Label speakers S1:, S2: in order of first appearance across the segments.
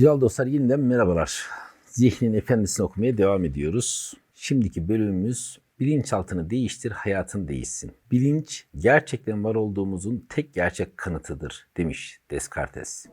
S1: Güzel dostlar yeniden merhabalar. Zihnin Efendisi'ni okumaya devam ediyoruz. Şimdiki bölümümüz bilinçaltını değiştir, hayatın değişsin. Bilinç gerçekten var olduğumuzun tek gerçek kanıtıdır demiş Descartes.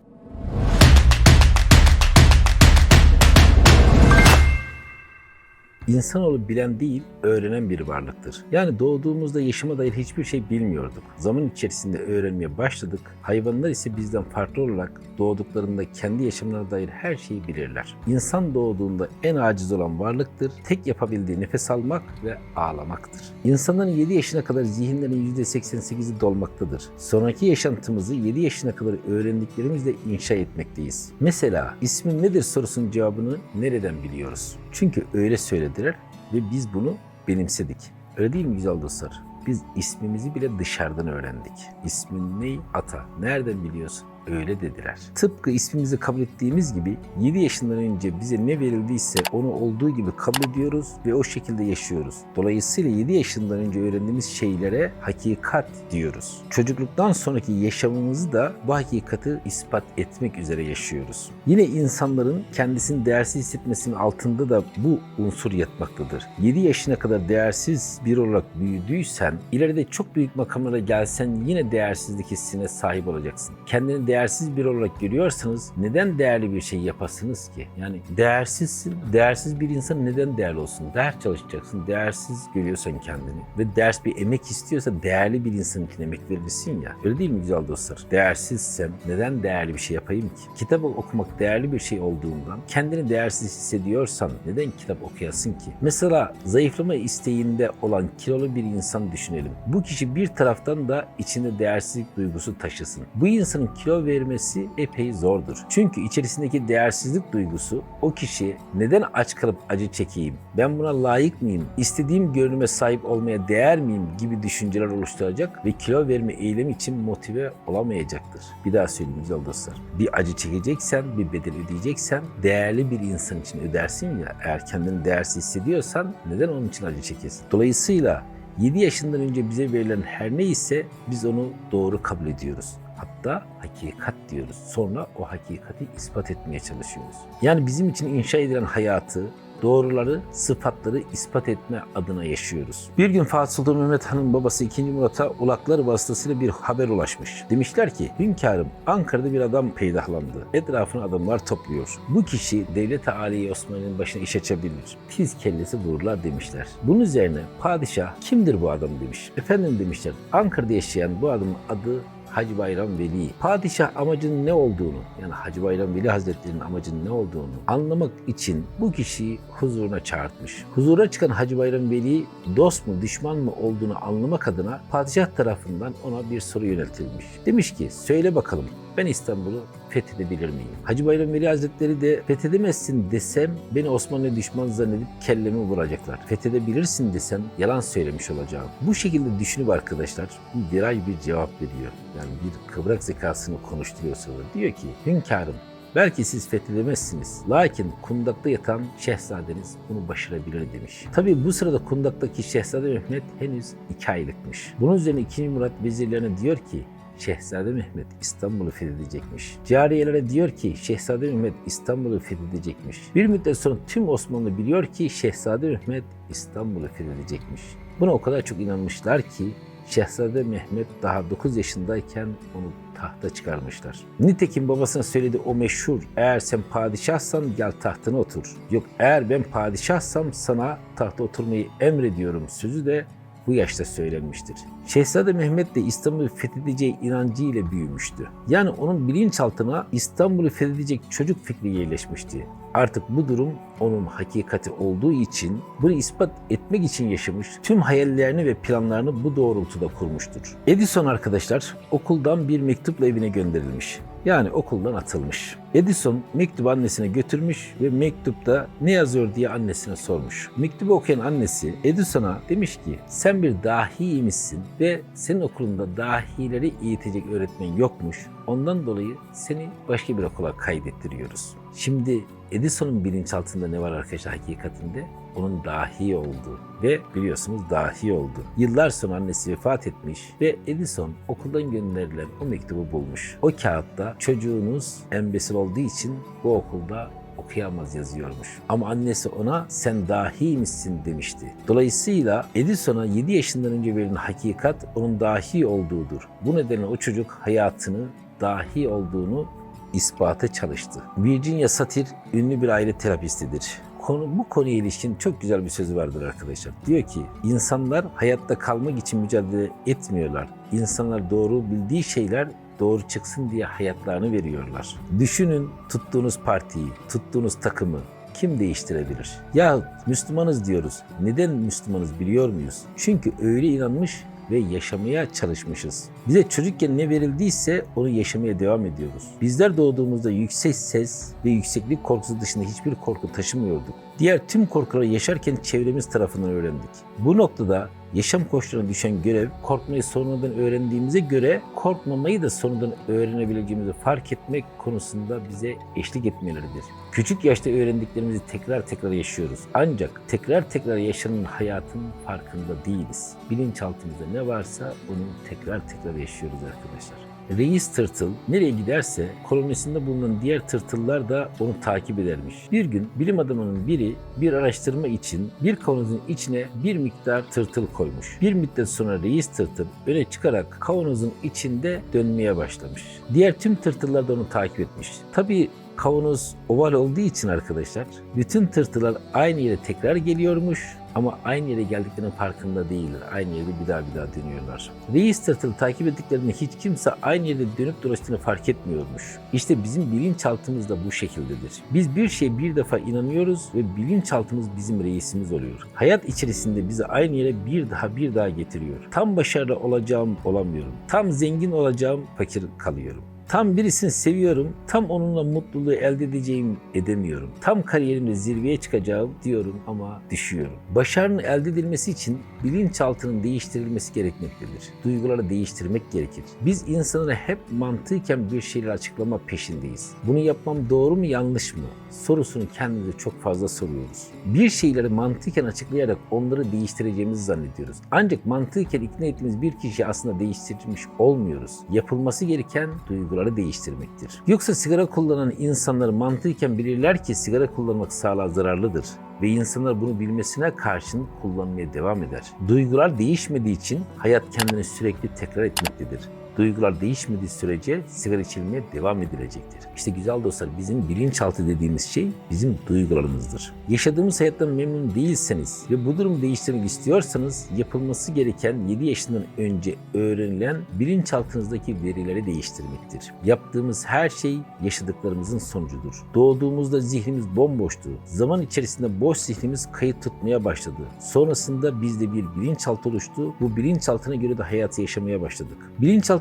S1: İnsanoğlu bilen değil, öğrenen bir varlıktır. Yani doğduğumuzda yaşama dair hiçbir şey bilmiyorduk. Zaman içerisinde öğrenmeye başladık. Hayvanlar ise bizden farklı olarak doğduklarında kendi yaşamlarına dair her şeyi bilirler. İnsan doğduğunda en aciz olan varlıktır. Tek yapabildiği nefes almak ve ağlamaktır. İnsanların 7 yaşına kadar zihinlerin %88'i dolmaktadır. Sonraki yaşantımızı 7 yaşına kadar öğrendiklerimizle inşa etmekteyiz. Mesela ismin nedir sorusunun cevabını nereden biliyoruz? Çünkü öyle söylediler ve biz bunu benimsedik. Öyle değil mi güzel dostlar? Biz ismimizi bile dışarıdan öğrendik. İsmin ne? Ata. Nereden biliyorsun? Öyle dediler. Tıpkı ismimizi kabul ettiğimiz gibi 7 yaşından önce bize ne verildiyse onu olduğu gibi kabul ediyoruz ve o şekilde yaşıyoruz. Dolayısıyla 7 yaşından önce öğrendiğimiz şeylere hakikat diyoruz. Çocukluktan sonraki yaşamımızı da bu hakikati ispat etmek üzere yaşıyoruz. Yine insanların kendisini değersiz hissetmesinin altında da bu unsur yatmaktadır. 7 yaşına kadar değersiz bir olarak büyüdüysen, ileride çok büyük makamlara gelsen yine değersizlik hissine sahip olacaksın. Kendini değersiz bir olarak görüyorsanız neden değerli bir şey yapasınız ki? Yani değersizsin, değersiz bir insan neden değerli olsun? Ders çalışacaksın, değersiz görüyorsan kendini ve ders bir emek istiyorsa değerli bir insan için emek verirsin ya. Öyle değil mi güzel dostlar? Değersizsem neden değerli bir şey yapayım ki? Kitap okumak değerli bir şey olduğundan kendini değersiz hissediyorsan neden kitap okuyasın ki? Mesela zayıflama isteğinde olan kilolu bir insan düşünelim. Bu kişi bir taraftan da içinde değersizlik duygusu taşısın. Bu insanın kilo vermesi epey zordur. Çünkü içerisindeki değersizlik duygusu o kişi neden aç kalıp acı çekeyim, ben buna layık mıyım, istediğim görünüme sahip olmaya değer miyim gibi düşünceler oluşturacak ve kilo verme eylemi için motive olamayacaktır. Bir daha söyleyeyim güzel dostlar. Bir acı çekeceksen, bir bedel ödeyeceksen değerli bir insan için ödersin ya. Eğer kendini değersiz hissediyorsan neden onun için acı çekesin? Dolayısıyla 7 yaşından önce bize verilen her neyse biz onu doğru kabul ediyoruz. Hatta hakikat diyoruz. Sonra o hakikati ispat etmeye çalışıyoruz. Yani bizim için inşa edilen hayatı, doğruları, sıfatları ispat etme adına yaşıyoruz. Bir gün Fatih Sultan Mehmet Han'ın babası 2. Murat'a ulaklar vasıtasıyla bir haber ulaşmış. Demişler ki, hünkârım Ankara'da bir adam peydahlandı. Etrafına adamlar topluyor. Bu kişi devlet-i aliye Osmanlı'nın başına iş açabilir. Tiz kellesi vururlar demişler. Bunun üzerine padişah kimdir bu adam demiş. Efendim demişler Ankara'da yaşayan bu adamın adı Hacı Bayram Veli. Padişah amacının ne olduğunu, yani Hacı Bayram Veli Hazretleri'nin amacının ne olduğunu anlamak için bu kişiyi huzuruna çağırtmış. Huzura çıkan Hacı Bayram Veli dost mu düşman mı olduğunu anlamak adına padişah tarafından ona bir soru yöneltilmiş. Demiş ki söyle bakalım ben İstanbul'u fethedebilir miyim? Hacı Bayram Veli Hazretleri de fethedemezsin desem beni Osmanlı'ya düşman zannedip kellemi vuracaklar. Fethedebilirsin desem yalan söylemiş olacağım. Bu şekilde düşünüp arkadaşlar bir ay bir cevap veriyor. Yani bir kıvrak zekasını konuşturuyor sonra. Diyor ki hünkârım Belki siz fethedemezsiniz. Lakin kundakta yatan şehzadeniz bunu başarabilir demiş. Tabi bu sırada kundaktaki şehzade Mehmet henüz iki aylıkmış. Bunun üzerine 2. Murat vezirlerine diyor ki Şehzade Mehmet İstanbul'u fethedecekmiş. Cariyelere diyor ki Şehzade Mehmet İstanbul'u fethedecekmiş. Bir müddet sonra tüm Osmanlı biliyor ki Şehzade Mehmet İstanbul'u fethedecekmiş. Buna o kadar çok inanmışlar ki Şehzade Mehmet daha 9 yaşındayken onu tahta çıkarmışlar. Nitekim babasına söyledi o meşhur eğer sen padişahsan gel tahtına otur. Yok eğer ben padişahsam sana tahta oturmayı emrediyorum sözü de bu yaşta söylenmiştir. Şehzade Mehmet de İstanbul'u fethedeceği inancıyla büyümüştü. Yani onun bilinçaltına İstanbul'u fethedecek çocuk fikri yerleşmişti. Artık bu durum onun hakikati olduğu için bunu ispat etmek için yaşamış, tüm hayallerini ve planlarını bu doğrultuda kurmuştur. Edison arkadaşlar okuldan bir mektupla evine gönderilmiş. Yani okuldan atılmış. Edison mektubu annesine götürmüş ve mektupta ne yazıyor diye annesine sormuş. Mektubu okuyan annesi Edison'a demiş ki sen bir dahiymişsin ve senin okulunda dahileri eğitecek öğretmen yokmuş. Ondan dolayı seni başka bir okula kaydettiriyoruz. Şimdi Edison'un bilinçaltında ne var arkadaşlar hakikatinde? Onun dahi olduğu ve biliyorsunuz dahi oldu. Yıllar sonra annesi vefat etmiş ve Edison okuldan gönderilen o mektubu bulmuş. O kağıtta çocuğunuz embesil olduğu için bu okulda okuyamaz yazıyormuş. Ama annesi ona sen dahi misin demişti. Dolayısıyla Edison'a 7 yaşından önce verilen hakikat onun dahi olduğudur. Bu nedenle o çocuk hayatını dahi olduğunu ispata çalıştı. Virginia Satir ünlü bir aile terapistidir. Konu, bu konuya ilişkin çok güzel bir sözü vardır arkadaşlar. Diyor ki insanlar hayatta kalmak için mücadele etmiyorlar. İnsanlar doğru bildiği şeyler doğru çıksın diye hayatlarını veriyorlar. Düşünün tuttuğunuz partiyi, tuttuğunuz takımı kim değiştirebilir? Ya Müslümanız diyoruz. Neden Müslümanız biliyor muyuz? Çünkü öyle inanmış ve yaşamaya çalışmışız. Bize çocukken ne verildiyse onu yaşamaya devam ediyoruz. Bizler doğduğumuzda yüksek ses ve yükseklik korkusu dışında hiçbir korku taşımıyorduk. Diğer tüm korkuları yaşarken çevremiz tarafından öğrendik. Bu noktada yaşam koşullarına düşen görev korkmayı sonradan öğrendiğimize göre korkmamayı da sonradan öğrenebileceğimizi fark etmek konusunda bize eşlik etmeleridir. Küçük yaşta öğrendiklerimizi tekrar tekrar yaşıyoruz. Ancak tekrar tekrar yaşanan hayatın farkında değiliz. Bilinçaltımızda ne varsa onu tekrar tekrar yaşıyoruz arkadaşlar. Reis tırtıl nereye giderse kolonisinde bulunan diğer tırtıllar da onu takip edermiş. Bir gün bilim adamının biri bir araştırma için bir kavanozun içine bir miktar tırtıl koymuş. Bir müddet sonra reis tırtıl öne çıkarak kavanozun içinde dönmeye başlamış. Diğer tüm tırtıllar da onu takip etmiş. Tabii kavanoz oval olduğu için arkadaşlar bütün tırtılar aynı yere tekrar geliyormuş ama aynı yere geldiklerinin farkında değiller. Aynı yerde bir daha bir daha dönüyorlar. Reis tırtılı takip ettiklerinde hiç kimse aynı yerde dönüp dolaştığını fark etmiyormuş. İşte bizim bilinçaltımız da bu şekildedir. Biz bir şeye bir defa inanıyoruz ve bilinçaltımız bizim reisimiz oluyor. Hayat içerisinde bizi aynı yere bir daha bir daha getiriyor. Tam başarılı olacağım olamıyorum. Tam zengin olacağım fakir kalıyorum. Tam birisini seviyorum, tam onunla mutluluğu elde edeceğim edemiyorum. Tam kariyerimde zirveye çıkacağım diyorum ama düşüyorum. Başarının elde edilmesi için bilinçaltının değiştirilmesi gerekmektedir. Duyguları değiştirmek gerekir. Biz insanlara hep mantıken bir şeyler açıklama peşindeyiz. Bunu yapmam doğru mu yanlış mı? Sorusunu kendimize çok fazla soruyoruz. Bir şeyleri mantıken açıklayarak onları değiştireceğimizi zannediyoruz. Ancak mantıken ikna ettiğimiz bir kişiyi aslında değiştirmiş olmuyoruz. Yapılması gereken duyguları değiştirmektir. Yoksa sigara kullanan insanlar mantıken bilirler ki sigara kullanmak sağlığa zararlıdır ve insanlar bunu bilmesine karşın kullanmaya devam eder. Duygular değişmediği için hayat kendini sürekli tekrar etmektedir. Duygular değişmediği sürece sigara içilmeye devam edilecektir. İşte güzel dostlar bizim bilinçaltı dediğimiz şey bizim duygularımızdır. Yaşadığımız hayattan memnun değilseniz ve bu durumu değiştirmek istiyorsanız yapılması gereken 7 yaşından önce öğrenilen bilinçaltınızdaki verileri değiştirmektir. Yaptığımız her şey yaşadıklarımızın sonucudur. Doğduğumuzda zihnimiz bomboştu. Zaman içerisinde boş zihnimiz kayıt tutmaya başladı. Sonrasında bizde bir bilinçaltı oluştu. Bu bilinçaltına göre de hayatı yaşamaya başladık.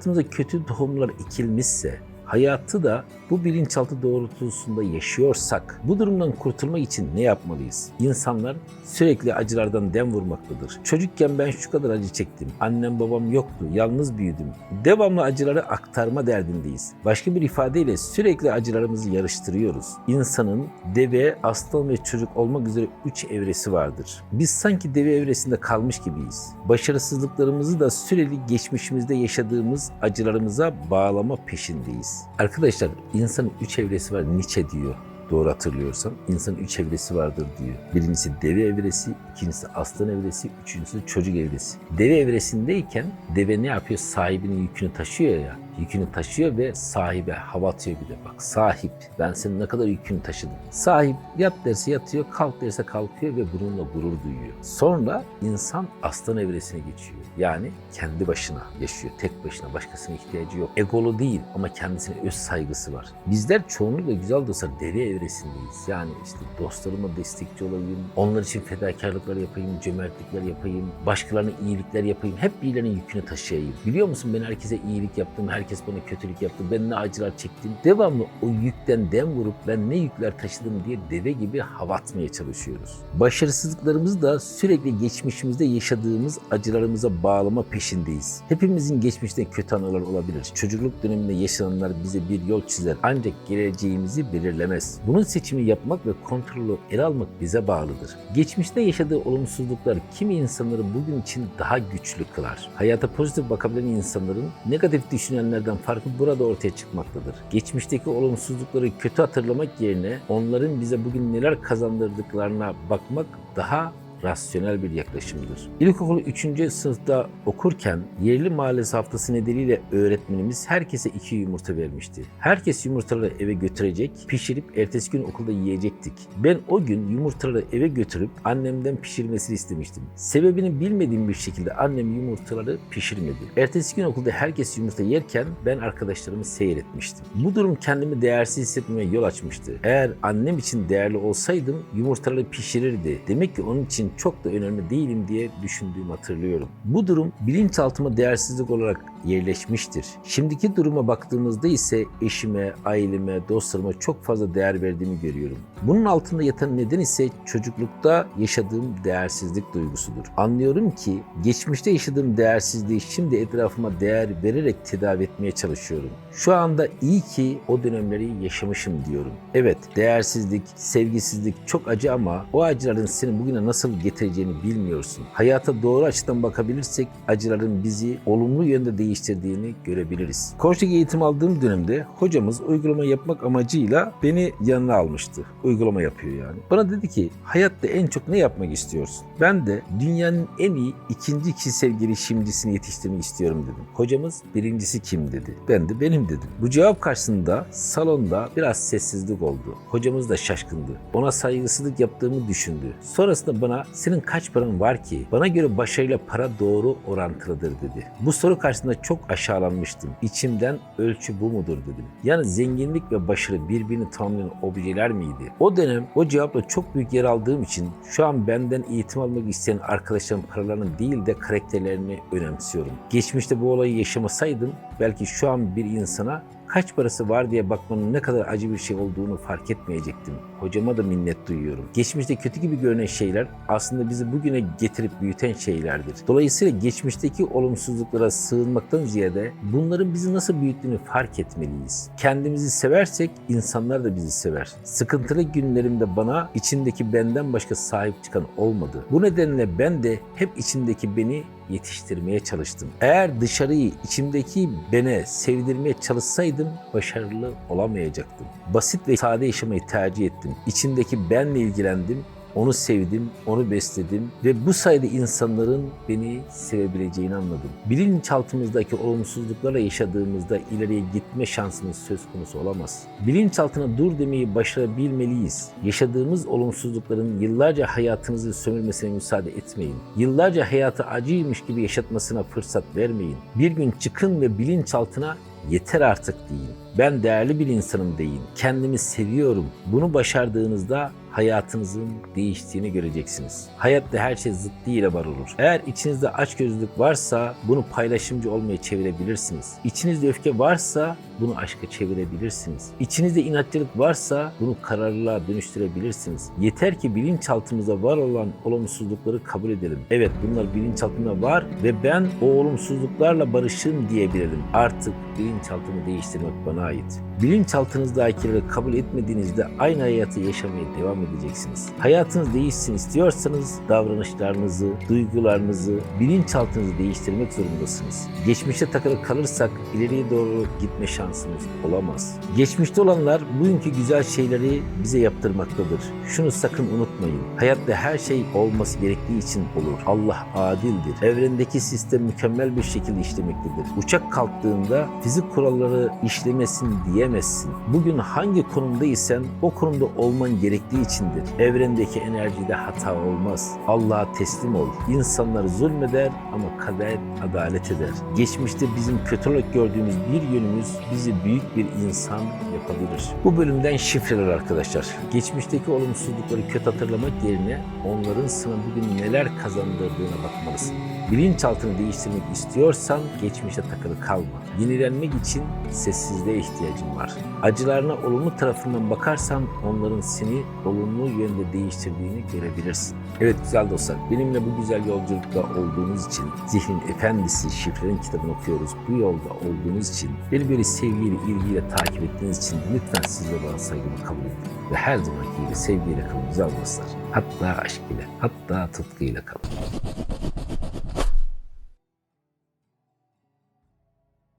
S1: Bilinçaltımızda kötü tohumlar ekilmişse hayatı da bu bilinçaltı doğrultusunda yaşıyorsak bu durumdan kurtulmak için ne yapmalıyız? İnsanlar sürekli acılardan dem vurmaktadır. Çocukken ben şu kadar acı çektim. Annem babam yoktu. Yalnız büyüdüm. Devamlı acıları aktarma derdindeyiz. Başka bir ifadeyle sürekli acılarımızı yarıştırıyoruz. İnsanın deve, aslan ve çocuk olmak üzere üç evresi vardır. Biz sanki deve evresinde kalmış gibiyiz. Başarısızlıklarımızı da sürekli geçmişimizde yaşadığımız acılarımıza bağlama peşindeyiz. Arkadaşlar insanın üç evresi var Nietzsche diyor. Doğru hatırlıyorsam insanın üç evresi vardır diyor. Birincisi deve evresi, ikincisi aslan evresi, üçüncüsü çocuk evresi. Deve evresindeyken deve ne yapıyor? Sahibinin yükünü taşıyor ya. Yükünü taşıyor ve sahibe hava atıyor bir de. Bak sahip ben senin ne kadar yükünü taşıdım. Sahip yat derse yatıyor, kalk derse kalkıyor ve bununla gurur duyuyor. Sonra insan aslan evresine geçiyor. Yani kendi başına yaşıyor. Tek başına başkasına ihtiyacı yok. Egolu değil ama kendisine öz saygısı var. Bizler çoğunlukla güzel dostlar deve evresindeyiz. Yani işte dostlarıma destekçi olayım, onlar için fedakarlıklar yapayım, cömertlikler yapayım, başkalarına iyilikler yapayım, hep birilerinin yükünü taşıyayım. Biliyor musun ben herkese iyilik yaptım, herkese herkes bana kötülük yaptı, ben ne acılar çektim. Devamlı o yükten dem vurup ben ne yükler taşıdım diye deve gibi hava atmaya çalışıyoruz. Başarısızlıklarımızı da sürekli geçmişimizde yaşadığımız acılarımıza bağlama peşindeyiz. Hepimizin geçmişte kötü anılar olabilir. Çocukluk döneminde yaşananlar bize bir yol çizer ancak geleceğimizi belirlemez. Bunun seçimi yapmak ve kontrolü ele almak bize bağlıdır. Geçmişte yaşadığı olumsuzluklar kimi insanları bugün için daha güçlü kılar. Hayata pozitif bakabilen insanların negatif düşünenlerden farkı burada ortaya çıkmaktadır. Geçmişteki olumsuzlukları kötü hatırlamak yerine onların bize bugün neler kazandırdıklarına bakmak daha rasyonel bir yaklaşımdır. İlkokul 3. sınıfta okurken yerli mahallesi haftası nedeniyle öğretmenimiz herkese iki yumurta vermişti. Herkes yumurtaları eve götürecek, pişirip ertesi gün okulda yiyecektik. Ben o gün yumurtaları eve götürüp annemden pişirmesini istemiştim. Sebebini bilmediğim bir şekilde annem yumurtaları pişirmedi. Ertesi gün okulda herkes yumurta yerken ben arkadaşlarımı seyretmiştim. Bu durum kendimi değersiz hissetmeme yol açmıştı. Eğer annem için değerli olsaydım yumurtaları pişirirdi. Demek ki onun için çok da önemli değilim diye düşündüğümü hatırlıyorum. Bu durum bilinçaltıma değersizlik olarak yerleşmiştir. Şimdiki duruma baktığımızda ise eşime, aileme, dostlarıma çok fazla değer verdiğimi görüyorum. Bunun altında yatan neden ise çocuklukta yaşadığım değersizlik duygusudur. Anlıyorum ki geçmişte yaşadığım değersizliği şimdi etrafıma değer vererek tedavi etmeye çalışıyorum. Şu anda iyi ki o dönemleri yaşamışım diyorum. Evet, değersizlik, sevgisizlik çok acı ama o acıların seni bugüne nasıl getireceğini bilmiyorsun. Hayata doğru açıdan bakabilirsek acıların bizi olumlu yönde değiştirdiğini görebiliriz. Koçluk eğitim aldığım dönemde hocamız uygulama yapmak amacıyla beni yanına almıştı. Uygulama yapıyor yani. Bana dedi ki hayatta en çok ne yapmak istiyorsun? Ben de dünyanın en iyi ikinci kişisel gelişimcisini yetiştirmek istiyorum dedim. Hocamız birincisi kim dedi. Ben de benim dedim. Bu cevap karşısında salonda biraz sessizlik oldu. Hocamız da şaşkındı. Ona saygısızlık yaptığımı düşündü. Sonrasında bana senin kaç paran var ki? Bana göre başarıyla para doğru orantılıdır dedi. Bu soru karşısında çok aşağılanmıştım. İçimden ölçü bu mudur dedim. Yani zenginlik ve başarı birbirini tamamlayan objeler miydi? O dönem o cevapla çok büyük yer aldığım için şu an benden eğitim almak isteyen arkadaşlarım paralarını değil de karakterlerini önemsiyorum. Geçmişte bu olayı yaşamasaydım belki şu an bir insana kaç parası var diye bakmanın ne kadar acı bir şey olduğunu fark etmeyecektim. Hocama da minnet duyuyorum. Geçmişte kötü gibi görünen şeyler aslında bizi bugüne getirip büyüten şeylerdir. Dolayısıyla geçmişteki olumsuzluklara sığınmaktan ziyade bunların bizi nasıl büyüttüğünü fark etmeliyiz. Kendimizi seversek insanlar da bizi sever. Sıkıntılı günlerimde bana içindeki benden başka sahip çıkan olmadı. Bu nedenle ben de hep içindeki beni yetiştirmeye çalıştım. Eğer dışarıyı içimdeki bene sevdirmeye çalışsaydım başarılı olamayacaktım. Basit ve sade yaşamayı tercih ettim. İçimdeki benle ilgilendim onu sevdim, onu besledim ve bu sayede insanların beni sevebileceğini anladım. Bilinçaltımızdaki olumsuzluklarla yaşadığımızda ileriye gitme şansımız söz konusu olamaz. Bilinçaltına dur demeyi başarabilmeliyiz. Yaşadığımız olumsuzlukların yıllarca hayatınızı sömürmesine müsaade etmeyin. Yıllarca hayatı acıymış gibi yaşatmasına fırsat vermeyin. Bir gün çıkın ve bilinçaltına yeter artık deyin. Ben değerli bir insanım deyin. Kendimi seviyorum. Bunu başardığınızda hayatınızın değiştiğini göreceksiniz. Hayatta her şey zıttıyla var olur. Eğer içinizde açgözlülük varsa bunu paylaşımcı olmaya çevirebilirsiniz. İçinizde öfke varsa bunu aşka çevirebilirsiniz. İçinizde inatçılık varsa bunu kararlılığa dönüştürebilirsiniz. Yeter ki bilinçaltımızda var olan olumsuzlukları kabul edelim. Evet bunlar bilinçaltımda var ve ben o olumsuzluklarla barışım diyebilirim. Artık bilinçaltımı değiştirmek bana ait. Bilinçaltınızdakileri kabul etmediğinizde aynı hayatı yaşamaya devam edeceksiniz. Hayatınız değişsin istiyorsanız davranışlarınızı, duygularınızı, bilinçaltınızı değiştirmek zorundasınız. Geçmişte takılı kalırsak ileriye doğru gitme şansımız olamaz. Geçmişte olanlar bugünkü güzel şeyleri bize yaptırmaktadır. Şunu sakın unutmayın. Hayatta her şey olması gerektiği için olur. Allah adildir. Evrendeki sistem mükemmel bir şekilde işlemektedir. Uçak kalktığında fizik kuralları işlemesin diyemezsin. Bugün hangi konumdaysan o konumda olman gerektiği içindir. Evrendeki enerjide hata olmaz. Allah'a teslim ol. İnsanlar zulmeder ama kader adalet eder. Geçmişte bizim kötü olarak gördüğümüz bir yönümüz bizi büyük bir insan yapabilir. Bu bölümden şifreler arkadaşlar. Geçmişteki olumsuzlukları kötü hatırlamak yerine onların sana bugün neler kazandırdığına bakmalısın. Bilinçaltını değiştirmek istiyorsan geçmişe takılı kalma. Yenilenmek için sessizliğe ihtiyacın var. Acılarına olumlu tarafından bakarsan onların seni olumlu yönde değiştirdiğini görebilirsin. Evet güzel dostlar, benimle bu güzel yolculukta olduğunuz için, Zihnin Efendisi Şifrelerin kitabını okuyoruz. Bu yolda olduğunuz için, beni böyle sevgiyle, ilgiyle takip ettiğiniz için lütfen siz de bana saygımı kabul edin. Ve her zamanki gibi sevgiyle kalın güzel dostlar. Hatta aşk ile, hatta tutkuyla kalın.